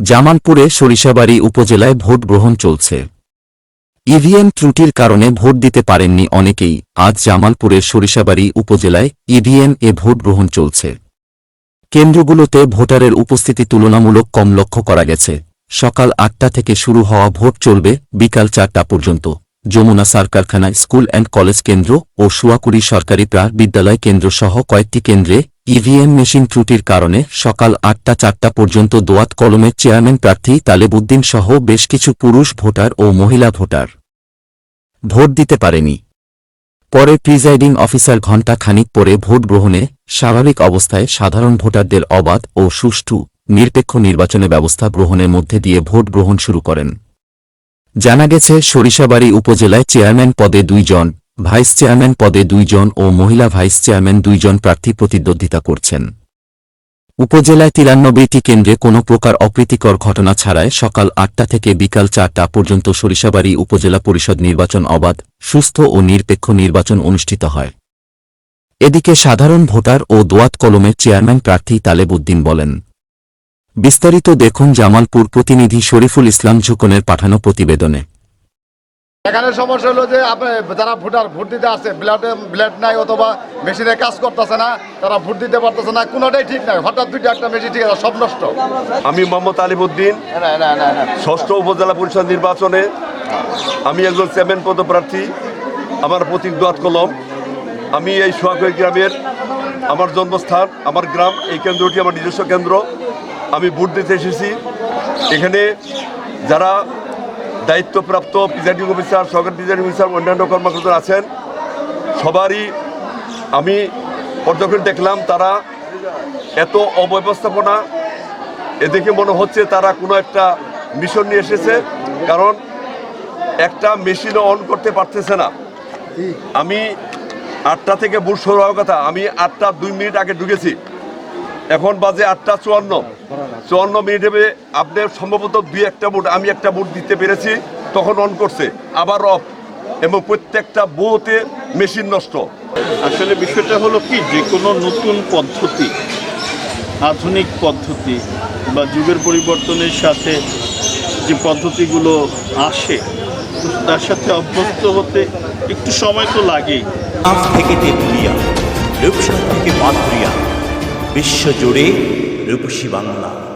জামালপুরে সরিষাবাড়ি উপজেলায় ভোট গ্রহণ চলছে। ইভিএম ত্রুটির কারণে ভোট দিতে পারেননি অনেকেই। আজ জামালপুরের সরিষাবাড়ি উপজেলায় ইভিএম এ ভোট গ্রহণ চলছে। কেন্দ্রগুলোতে ভোটারের উপস্থিতি তুলনামূলক কম লক্ষ্য করা গেছে। সকাল আটটা থেকে শুরু হওয়া ভোট চলবে বিকাল চারটা পর্যন্ত। যমুনা সার কারখানা স্কুল অ্যান্ড কলেজ কেন্দ্র ও সুয়াকুড়ি সরকারি প্রাক বিদ্যালয় কেন্দ্র সহ কয়েকটি কেন্দ্রে ইভিএম মেশিন ত্রুটির কারণে সকাল আটটা চারটা পর্যন্ত দোয়াত কলমের চেয়ারম্যান প্রার্থী তালেবুদ্দিন সহ বেশ কিছু পুরুষ ভোটার ও মহিলা ভোটার। ভোট দিতে পারেনি। পরে প্রিজাইডিং অফিসার ঘণ্টা খানিক পরে ভোট গ্রহণে স্বাভাবিক অবস্থায় সাধারণ ভোটারদের অবাধ ও সুষ্ঠু, নিরপেক্ষ নির্বাচনে ব্যবস্থা গ্রহণের মধ্যে দিয়ে ভোট গ্রহণ শুরু করেন। জানা গেছে, সরিষাবাড়ি উপজেলায় চেয়ারম্যান পদে দুইজন ভাইস চেয়ারম্যান পদে দুইজন ও মহিলা ভাইস চেয়ারম্যান দুইজন প্রার্থী প্রতিদ্বন্দ্বিতা করছেন। উপজেলায় তিরানব্বইটি কেন্দ্রে কোনো প্রকার অপ্রীতিকর ঘটনা ছাড়াই সকাল আটটা থেকে বিকাল চারটা পর্যন্ত সরিষাবাড়ি উপজেলা পরিষদ নির্বাচন অবাধ, সুস্থ ও নিরপেক্ষ নির্বাচন অনুষ্ঠিত হয়। এদিকে সাধারণ ভোটার ও দোয়াত কলমের চেয়ারম্যান প্রার্থী তালেবুদ্দিন বলেন, বিস্তারিত দেখুন জামালপুর প্রতিনিধি শরীফুল ইসলাম ঝুকনের পাঠানো প্রতিবেদনে। এখানে সমস্যা হলো যে যারা ভোটার ভোট দিতে আসছে ব্লাড ব্লাড নাই অথবা মেশিনে কাজ করতেছে না তারা ভোট দিতে পারতেছে না কোনোটাই ঠিক নাই। হঠাৎ দুইটা একটা মেশিন ঠিক আছে সব নষ্ট। আমি মোহাম্মদ আলিমুদ্দিন ষষ্ঠ উপজেলা পরিষদ নির্বাচনে আমি একজন চেয়ারম্যান পদপ্রার্থী আমার প্রতীক দোয়াত কলম। আমি এই সোহাগৈ গ্রামের আমার জন্মস্থান আমার গ্রাম এই কেন্দ্রটি আমার নিজস্ব কেন্দ্র। আমি ভোট দিতে এসেছি। এখানে যারা দায়িত্বপ্রাপ্ত প্রিজাইডিং অফিসার সরকারি প্রিজাইডিং অফিসার অন্যান্য কর্মকর্তা আছেন। সবারই আমি পর্যবেক্ষণ দেখলাম, তারা এত অব্যবস্থাপনা, এ দেখে মনে হচ্ছে তারা কোনো একটা মিশন নিয়ে এসেছে, কারণ একটা মেশিনও অন করতে পারতেছে না। আমি আটটা থেকে বুট শুরু হওয়ার কথা, আমি আটটা দুই মিনিট আগে ঢুকেছি। এখন বাজে আটটা চুয়ান্ন। চুয়ান্ন মিনিটে আপনি সম্ভবত দুই একটা বুট আমি একটা বুট দিতে পেরেছি তখন অন করছে। আবার অফ এবং প্রত্যেকটা বুথে মেশিন নষ্ট। আসলে বিষয়টা হলো কি যে কোনো নতুন পদ্ধতি আধুনিক পদ্ধতি বা যুগের পরিবর্তনের সাথে যে পদ্ধতিগুলো আসে তার সাথে অভ্যস্ত হতে একটু সময় তো লাগেই। আজ থেকে তেঁতুলিয়া রূপসা থেকে পাথুরিয়া বিশ্বজুড়ে রূপসী বাংলা।